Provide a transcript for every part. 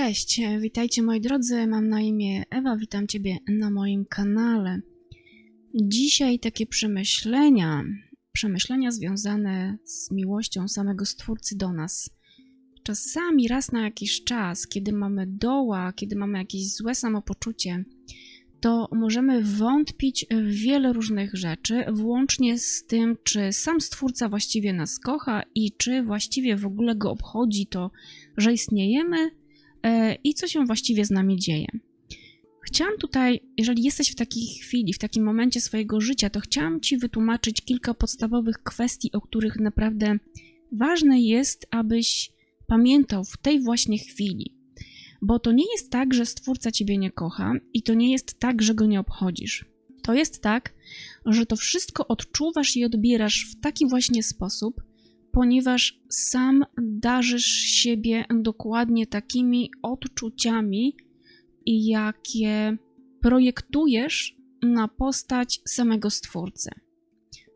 Cześć, witajcie moi drodzy, mam na imię Ewa, witam Ciebie na moim kanale. Dzisiaj takie przemyślenia, przemyślenia związane z miłością samego Stwórcy do nas. Czasami raz na jakiś czas, kiedy mamy doła, kiedy mamy jakieś złe samopoczucie, to możemy wątpić w wiele różnych rzeczy, włącznie z tym, czy sam Stwórca właściwie nas kocha i czy właściwie w ogóle go obchodzi to, że istniejemy i co się właściwie z nami dzieje. Chciałam tutaj, jeżeli jesteś w takiej chwili, w takim momencie swojego życia, to chciałam Ci wytłumaczyć kilka podstawowych kwestii, o których naprawdę ważne jest, abyś pamiętał w tej właśnie chwili. Bo to nie jest tak, że Stwórca Ciebie nie kocha i to nie jest tak, że go nie obchodzisz. To jest tak, że to wszystko odczuwasz i odbierasz w taki właśnie sposób, ponieważ sam darzysz siebie dokładnie takimi odczuciami, jakie projektujesz na postać samego Stwórcy.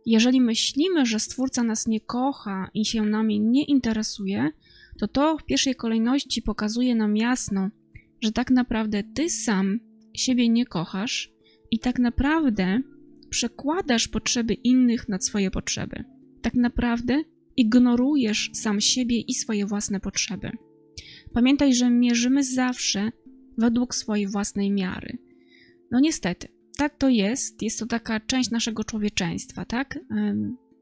Jeżeli myślimy, że Stwórca nas nie kocha i się nami nie interesuje, to to w pierwszej kolejności pokazuje nam jasno, że tak naprawdę ty sam siebie nie kochasz i tak naprawdę przekładasz potrzeby innych nad swoje potrzeby. Tak naprawdę ignorujesz sam siebie i swoje własne potrzeby. Pamiętaj, że mierzymy zawsze według swojej własnej miary. No niestety, tak to jest. Jest to taka część naszego człowieczeństwa, tak?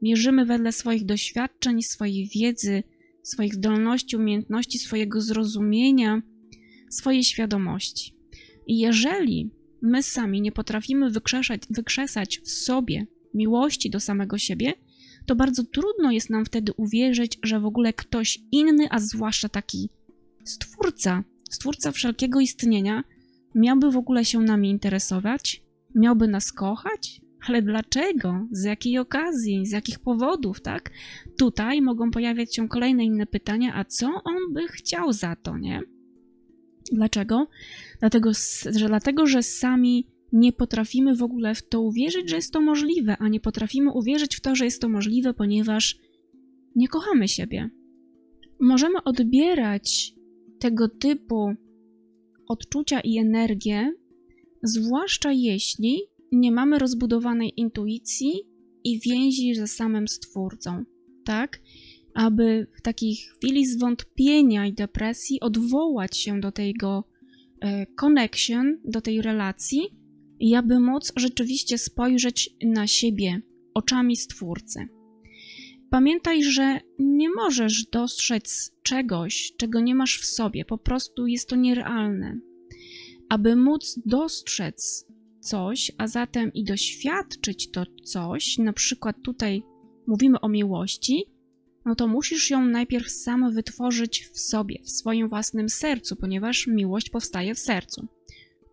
Mierzymy wedle swoich doświadczeń, swojej wiedzy, swoich zdolności, umiejętności, swojego zrozumienia, swojej świadomości. I jeżeli my sami nie potrafimy wykrzesać, wykrzesać w sobie miłości do samego siebie, to bardzo trudno jest nam wtedy uwierzyć, że w ogóle ktoś inny, a zwłaszcza taki stwórca, stwórca wszelkiego istnienia, miałby w ogóle się nami interesować, miałby nas kochać, ale dlaczego? Z jakiej okazji? Z jakich powodów, tak? Tutaj mogą pojawiać się kolejne inne pytania, a co on by chciał za to, nie? Dlaczego? Dlatego, że, dlatego, że sami nie potrafimy w ogóle w to uwierzyć, że jest to możliwe, a nie potrafimy uwierzyć w to, że jest to możliwe, ponieważ nie kochamy siebie. Możemy odbierać tego typu odczucia i energię, zwłaszcza jeśli nie mamy rozbudowanej intuicji i więzi ze samym Stwórcą, tak? Aby w takiej chwili zwątpienia i depresji odwołać się do tego e, connection, do tej relacji i aby móc rzeczywiście spojrzeć na siebie oczami Stwórcy. Pamiętaj, że nie możesz dostrzec czegoś, czego nie masz w sobie, po prostu jest to nierealne. Aby móc dostrzec coś, a zatem i doświadczyć to coś, na przykład tutaj mówimy o miłości, no to musisz ją najpierw sam wytworzyć w sobie, w swoim własnym sercu, ponieważ miłość powstaje w sercu.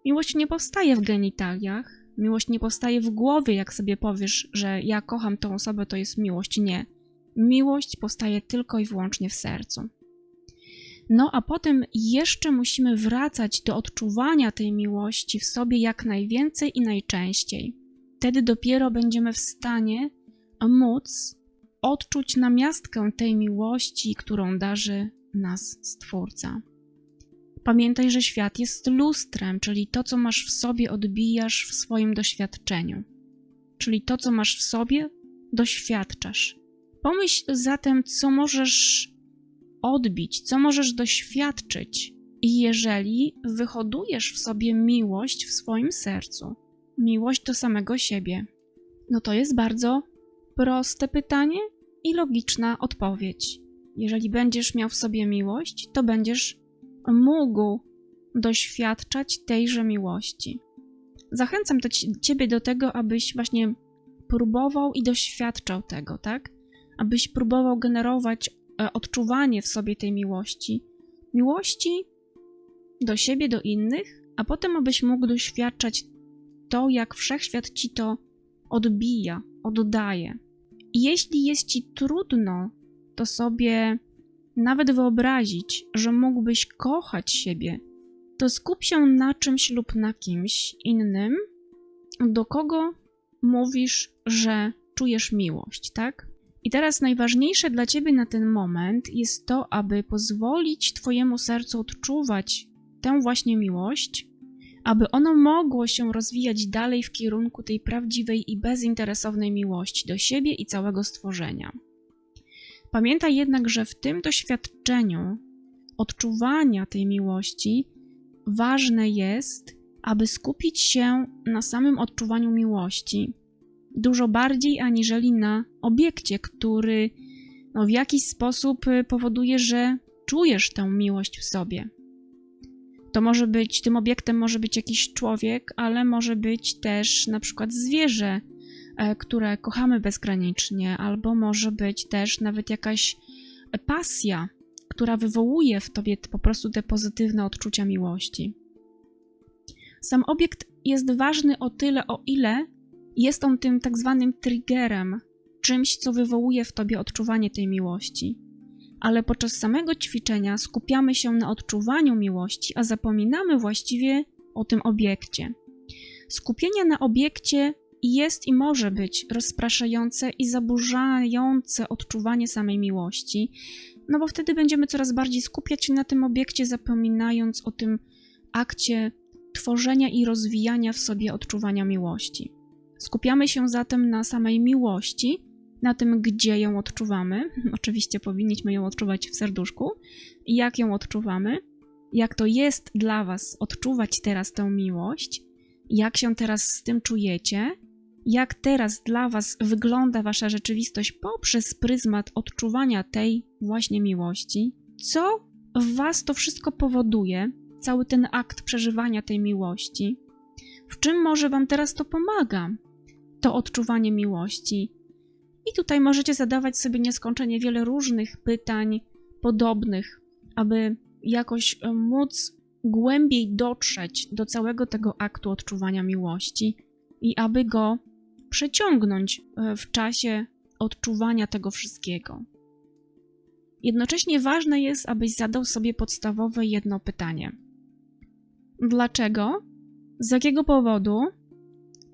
Miłość nie powstaje w genitaliach, miłość nie powstaje w głowie, jak sobie powiesz, że ja kocham tą osobę, to jest miłość. Nie. Miłość powstaje tylko i wyłącznie w sercu. No a potem jeszcze musimy wracać do odczuwania tej miłości w sobie jak najwięcej i najczęściej. Wtedy dopiero będziemy w stanie móc odczuć namiastkę tej miłości, którą darzy nas Stwórca. Pamiętaj, że świat jest lustrem, czyli to, co masz w sobie, odbijasz w swoim doświadczeniu. Czyli to, co masz w sobie, doświadczasz. Pomyśl zatem, co możesz odbić, co możesz doświadczyć, jeżeli wyhodujesz w sobie miłość w swoim sercu, miłość do samego siebie. No to jest bardzo proste pytanie i logiczna odpowiedź. Jeżeli będziesz miał w sobie miłość, to będziesz mógł doświadczać tejże miłości. Zachęcam do Ciebie do tego, abyś właśnie próbował i doświadczał tego, tak? Abyś próbował generować E, odczuwanie w sobie tej miłości. Miłości do siebie, do innych, a potem abyś mógł doświadczać to, jak wszechświat ci to odbija, oddaje. I jeśli jest ci trudno, to sobie nawet wyobrazić, że mógłbyś kochać siebie, to skup się na czymś lub na kimś innym, do kogo mówisz, że czujesz miłość, tak? I teraz najważniejsze dla ciebie na ten moment jest to, aby pozwolić Twojemu sercu odczuwać tę właśnie miłość, aby ono mogło się rozwijać dalej w kierunku tej prawdziwej i bezinteresownej miłości do siebie i całego stworzenia. Pamiętaj jednak, że w tym doświadczeniu odczuwania tej miłości ważne jest, aby skupić się na samym odczuwaniu miłości dużo bardziej aniżeli na obiekcie, który no, w jakiś sposób y, powoduje, że czujesz tę miłość w sobie. To może być, tym obiektem może być jakiś człowiek, ale może być też na przykład zwierzę, które kochamy bezgranicznie, albo może być też nawet jakaś pasja, która wywołuje w tobie po prostu te pozytywne odczucia miłości. Sam obiekt jest ważny o tyle, o ile jest on tym tak zwanym triggerem, czymś, co wywołuje w tobie odczuwanie tej miłości. Ale podczas samego ćwiczenia skupiamy się na odczuwaniu miłości, a zapominamy właściwie o tym obiekcie. Skupienie na obiekcie jest i może być rozpraszające i zaburzające odczuwanie samej miłości, no bo wtedy będziemy coraz bardziej skupiać się na tym obiekcie, zapominając o tym akcie tworzenia i rozwijania w sobie odczuwania miłości. Skupiamy się zatem na samej miłości, na tym, gdzie ją odczuwamy. Oczywiście powinniśmy ją odczuwać w serduszku. Jak ją odczuwamy? Jak to jest dla Was odczuwać teraz tę miłość? Jak się teraz z tym czujecie? Jak teraz dla Was wygląda Wasza rzeczywistość poprzez pryzmat odczuwania tej właśnie miłości? Co w Was to wszystko powoduje, cały ten akt przeżywania tej miłości? W czym może Wam teraz to pomaga? To odczuwanie miłości. I tutaj możecie zadawać sobie nieskończenie wiele różnych pytań podobnych, aby jakoś e, móc głębiej dotrzeć do całego tego aktu odczuwania miłości i aby go przeciągnąć e, w czasie odczuwania tego wszystkiego. Jednocześnie ważne jest, abyś zadał sobie podstawowe jedno pytanie: dlaczego, z jakiego powodu,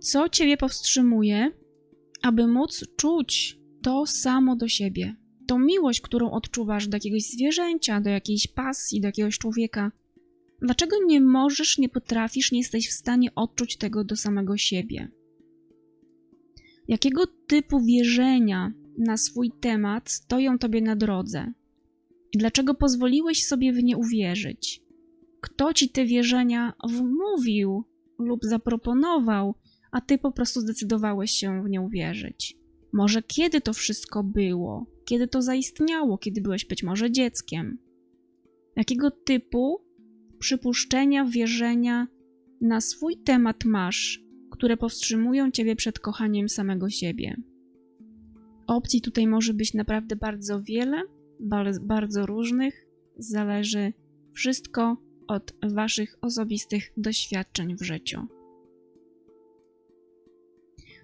co ciebie powstrzymuje, aby móc czuć to samo do siebie? Tą miłość, którą odczuwasz do jakiegoś zwierzęcia, do jakiejś pasji, do jakiegoś człowieka. Dlaczego nie możesz, nie potrafisz, nie jesteś w stanie odczuć tego do samego siebie? Jakiego typu wierzenia na swój temat stoją tobie na drodze? I dlaczego pozwoliłeś sobie w nie uwierzyć? Kto ci te wierzenia wmówił lub zaproponował, a ty po prostu zdecydowałeś się w nie uwierzyć? Może kiedy to wszystko było? Kiedy to zaistniało? Kiedy byłeś być może dzieckiem? Jakiego typu przypuszczenia, wierzenia na swój temat masz, które powstrzymują ciebie przed kochaniem samego siebie? Opcji tutaj może być naprawdę bardzo wiele, bardzo różnych. Zależy wszystko od waszych osobistych doświadczeń w życiu.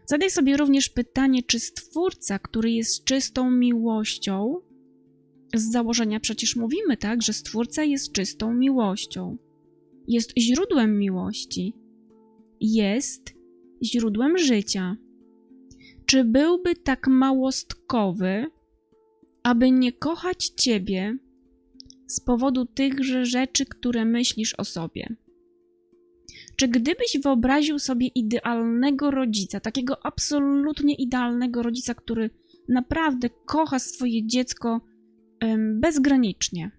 Zadaj sobie również pytanie, czy Stwórca, który jest czystą miłością, z założenia przecież mówimy tak, że Stwórca jest czystą miłością, jest źródłem miłości, jest źródłem życia. Czy byłby tak małostkowy, aby nie kochać Ciebie z powodu tychże rzeczy, które myślisz o sobie? Czy gdybyś wyobraził sobie idealnego rodzica, takiego absolutnie idealnego rodzica, który naprawdę kocha swoje dziecko bezgranicznie,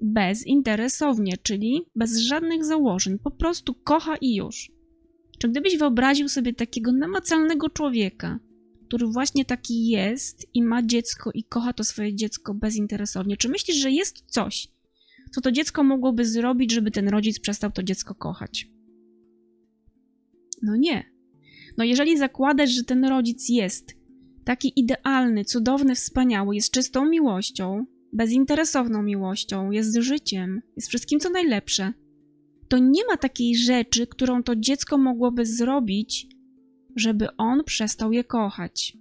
bezinteresownie, czyli bez żadnych założeń, po prostu kocha i już. Czy gdybyś wyobraził sobie takiego namacalnego człowieka, który właśnie taki jest i ma dziecko i kocha to swoje dziecko bezinteresownie, czy myślisz, że jest coś, co to dziecko mogłoby zrobić, żeby ten rodzic przestał to dziecko kochać? No nie. No jeżeli zakładasz, że ten rodzic jest taki idealny, cudowny, wspaniały, jest czystą miłością, bezinteresowną miłością, jest życiem, jest wszystkim co najlepsze, to nie ma takiej rzeczy, którą to dziecko mogłoby zrobić, żeby on przestał je kochać.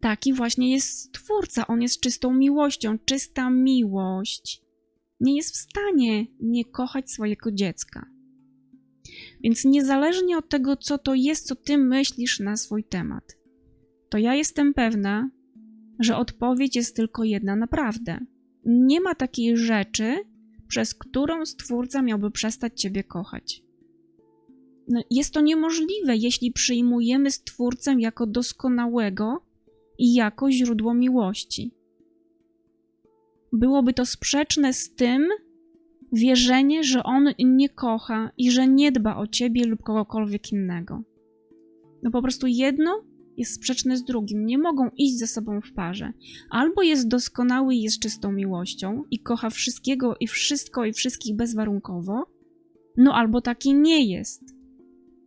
Taki właśnie jest Twórca, on jest czystą miłością, czysta miłość nie jest w stanie nie kochać swojego dziecka. Więc niezależnie od tego, co to jest, co ty myślisz na swój temat, to ja jestem pewna, że odpowiedź jest tylko jedna naprawdę. Nie ma takiej rzeczy, przez którą Stwórca miałby przestać Ciebie kochać. No, jest to niemożliwe, jeśli przyjmujemy Stwórcę jako doskonałego i jako źródło miłości. Byłoby to sprzeczne z tym wierzenie, że On nie kocha i że nie dba o Ciebie lub kogokolwiek innego. No po prostu jedno jest sprzeczne z drugim, nie mogą iść ze sobą w parze. Albo jest doskonały i jest czystą miłością i kocha wszystkiego i wszystko i wszystkich bezwarunkowo, no albo taki nie jest.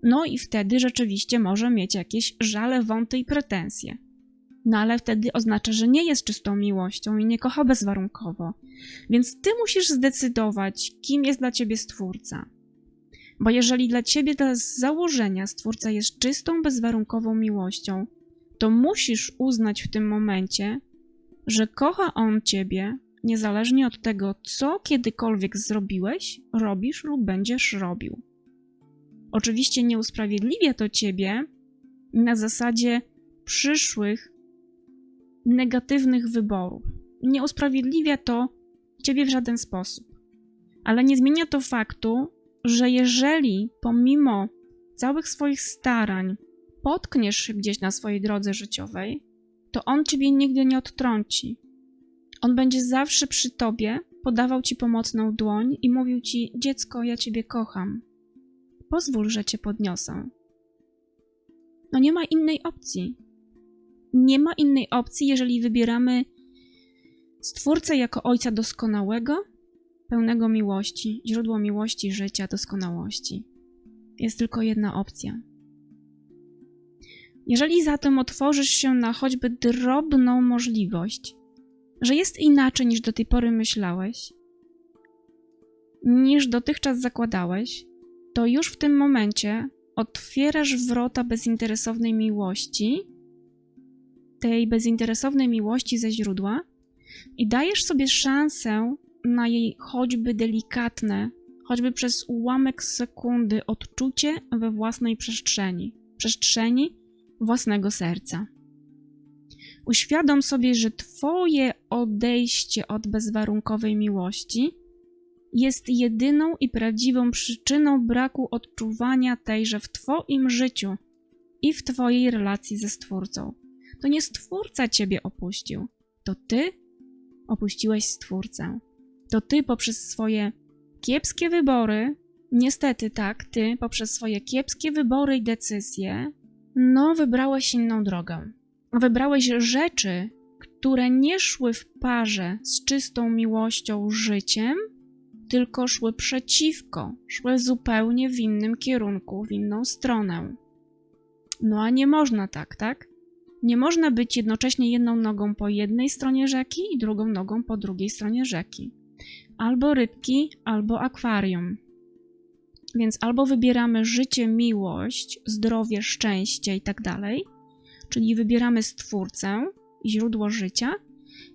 No i wtedy rzeczywiście może mieć jakieś żale, wąty i pretensje. No ale wtedy oznacza, że nie jest czystą miłością i nie kocha bezwarunkowo. Więc ty musisz zdecydować, kim jest dla ciebie Stwórca. Bo jeżeli dla ciebie z założenia Stwórca jest czystą, bezwarunkową miłością, to musisz uznać w tym momencie, że kocha On ciebie niezależnie od tego, co kiedykolwiek zrobiłeś, robisz lub będziesz robił. Oczywiście nie usprawiedliwia to ciebie na zasadzie przyszłych negatywnych wyborów. Nie usprawiedliwia to ciebie w żaden sposób. Ale nie zmienia to faktu, że jeżeli pomimo całych swoich starań potkniesz się gdzieś na swojej drodze życiowej, to on ciebie nigdy nie odtrąci. On będzie zawsze przy tobie, podawał ci pomocną dłoń i mówił ci: Dziecko, ja ciebie kocham. Pozwól, że cię podniosę. No nie ma innej opcji. Nie ma innej opcji, jeżeli wybieramy Stwórcę jako Ojca doskonałego, pełnego miłości, źródło miłości, życia, doskonałości. Jest tylko jedna opcja. Jeżeli zatem otworzysz się na choćby drobną możliwość, że jest inaczej niż do tej pory myślałeś, niż dotychczas zakładałeś, to już w tym momencie otwierasz wrota bezinteresownej miłości, tej bezinteresownej miłości ze źródła i dajesz sobie szansę na jej choćby delikatne, choćby przez ułamek sekundy odczucie we własnej przestrzeni, przestrzeni własnego serca. Uświadom sobie, że Twoje odejście od bezwarunkowej miłości jest jedyną i prawdziwą przyczyną braku odczuwania tejże w Twoim życiu i w Twojej relacji ze Stwórcą. To nie Stwórca Ciebie opuścił, to Ty opuściłeś Stwórcę to ty poprzez swoje kiepskie wybory, niestety tak, ty poprzez swoje kiepskie wybory i decyzje, no wybrałeś inną drogę. Wybrałeś rzeczy, które nie szły w parze z czystą miłością, życiem, tylko szły przeciwko, szły zupełnie w innym kierunku, w inną stronę. No a nie można tak, tak? Nie można być jednocześnie jedną nogą po jednej stronie rzeki i drugą nogą po drugiej stronie rzeki albo rybki, albo akwarium. Więc albo wybieramy życie, miłość, zdrowie, szczęście i tak dalej, czyli wybieramy stwórcę, źródło życia,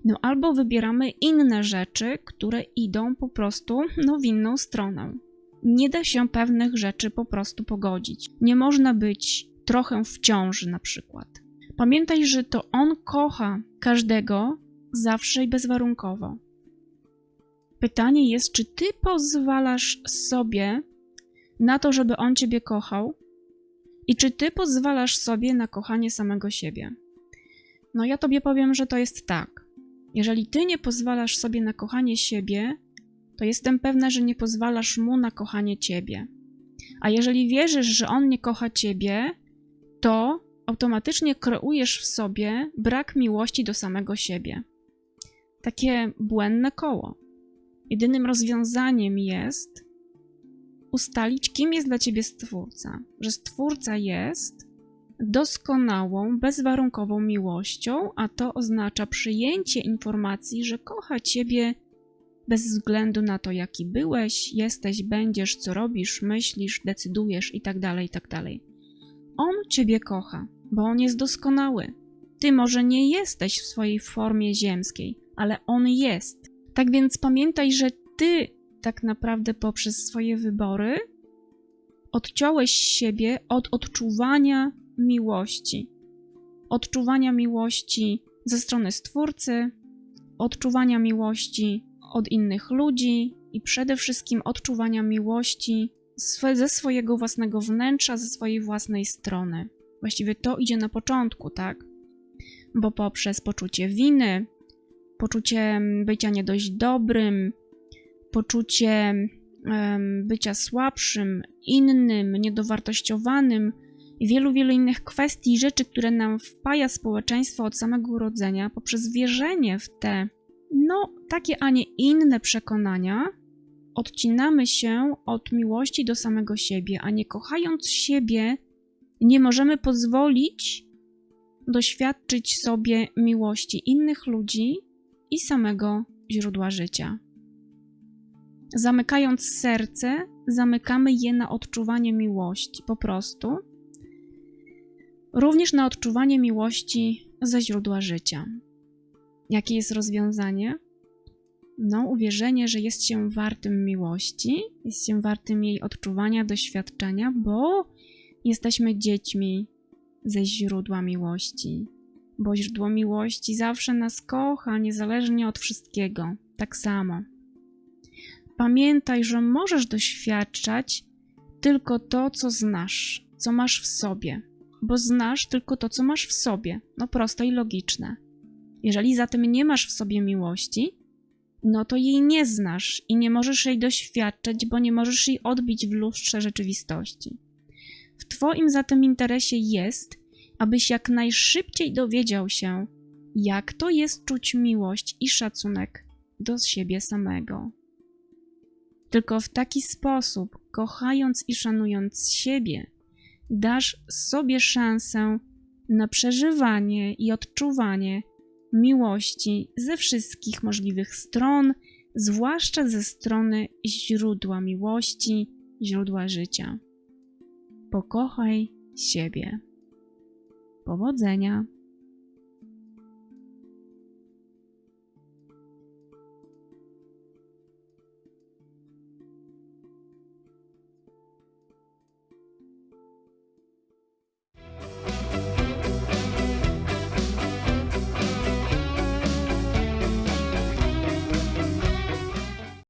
no albo wybieramy inne rzeczy, które idą po prostu no, w inną stronę. Nie da się pewnych rzeczy po prostu pogodzić. Nie można być trochę w ciąży na przykład. Pamiętaj, że to on kocha każdego zawsze i bezwarunkowo. Pytanie jest, czy ty pozwalasz sobie na to, żeby on ciebie kochał? I czy ty pozwalasz sobie na kochanie samego siebie? No ja tobie powiem, że to jest tak. Jeżeli ty nie pozwalasz sobie na kochanie siebie, to jestem pewna, że nie pozwalasz mu na kochanie ciebie. A jeżeli wierzysz, że on nie kocha ciebie, to automatycznie kreujesz w sobie brak miłości do samego siebie. Takie błędne koło. Jedynym rozwiązaniem jest ustalić, kim jest dla ciebie Stwórca. Że Stwórca jest doskonałą, bezwarunkową miłością, a to oznacza przyjęcie informacji, że kocha ciebie bez względu na to, jaki byłeś, jesteś, będziesz, co robisz, myślisz, decydujesz itd., tak itd. Tak on ciebie kocha, bo on jest doskonały. Ty może nie jesteś w swojej formie ziemskiej, ale on jest. Tak więc pamiętaj, że ty tak naprawdę poprzez swoje wybory odciąłeś siebie od odczuwania miłości. Odczuwania miłości ze strony Stwórcy, odczuwania miłości od innych ludzi i przede wszystkim odczuwania miłości ze swojego własnego wnętrza, ze swojej własnej strony. Właściwie to idzie na początku, tak? Bo poprzez poczucie winy, poczucie bycia nie dość dobrym, poczucie em, bycia słabszym, innym, niedowartościowanym i wielu, wielu innych kwestii rzeczy, które nam wpaja społeczeństwo od samego urodzenia, poprzez wierzenie w te, no, takie, a nie inne przekonania, odcinamy się od miłości do samego siebie, a nie kochając siebie, nie możemy pozwolić doświadczyć sobie miłości innych ludzi i samego źródła życia. Zamykając serce, zamykamy je na odczuwanie miłości, po prostu. Również na odczuwanie miłości ze źródła życia. Jakie jest rozwiązanie? No, uwierzenie, że jest się wartym miłości, jest się wartym jej odczuwania, doświadczenia, bo jesteśmy dziećmi ze źródła miłości. Bo źródło miłości zawsze nas kocha, niezależnie od wszystkiego. Tak samo. Pamiętaj, że możesz doświadczać tylko to, co znasz, co masz w sobie, bo znasz tylko to, co masz w sobie. No proste i logiczne. Jeżeli zatem nie masz w sobie miłości, no to jej nie znasz i nie możesz jej doświadczyć, bo nie możesz jej odbić w lustrze rzeczywistości. W Twoim zatem interesie jest, abyś jak najszybciej dowiedział się, jak to jest czuć miłość i szacunek do siebie samego. Tylko w taki sposób, kochając i szanując siebie, dasz sobie szansę na przeżywanie i odczuwanie miłości ze wszystkich możliwych stron, zwłaszcza ze strony źródła miłości, źródła życia. Pokochaj siebie. Powodzenia.